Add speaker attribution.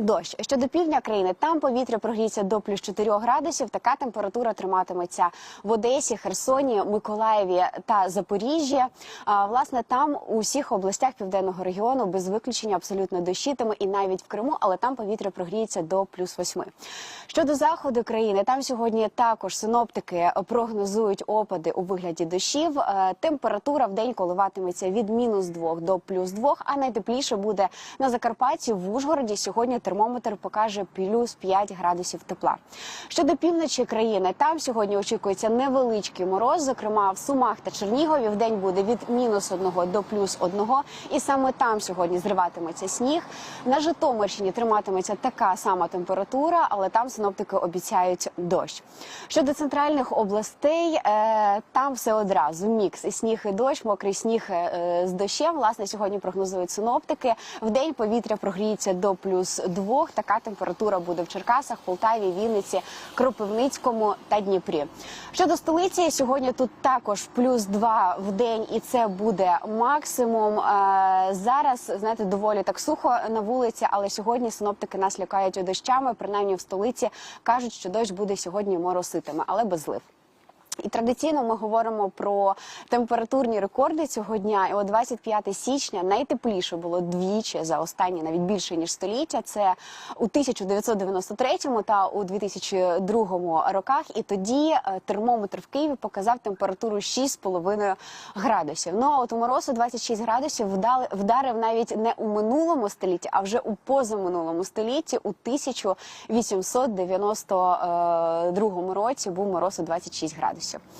Speaker 1: Дощ щодо півдня країни, там повітря прогріється до плюс 4 градусів. Така температура триматиметься в Одесі, Херсоні, Миколаєві та Запоріжжі. А, власне, там у всіх областях південного регіону без виключення абсолютно дощитиме і навіть в Криму, але там повітря прогріється до плюс 8. Щодо заходу країни, там сьогодні також синоптики прогнозують опади у вигляді дощів. Е, Температура в день коливатиметься від мінус 2 до плюс 2, а найтепліше буде на Закарпатті в Ужгороді. Сьогодні термометр покаже плюс 5 градусів тепла. Щодо півночі країни, там сьогодні очікується невеличкий мороз. Зокрема, в Сумах та Чернігові в день буде від мінус 1 до плюс 1. І саме там сьогодні зриватиметься сніг. На Житомирщині триматиметься така сама температура, але там синоптики обіцяють дощ. Щодо центральних областей, е, там все одразу мікс і сніг і дощ, мокрий сніг е, з дощем. Власне, сьогодні прогнозують синоптики. В день повітря прогріється до плюс 2. Така температура буде в Черкасах, Полтаві, Вінниці, Кропивницькому та Дніпрі. Щодо столиці, сьогодні тут також плюс 2 в день, і це буде максимум. Е, Зараз знаєте, доволі так сухо на вулиці, але сьогодні синоптики нас лякають дощами. Принаймні в столиці кажуть, що дощ буде сьогодні мороситиме, але без злив. І традиційно ми говоримо про температурні рекорди цього дня. І от 25 січня найтепліше було двічі за останні, навіть більше ніж століття. Це у 1993 та у 2002 роках. І тоді е, термометр в Києві показав температуру 6,5 градусів. Ну а от у морозу 26 градусів вдарив навіть не у минулому столітті, а вже у позаминулому столітті, у 1892 році був мороз у 26 градусів краще.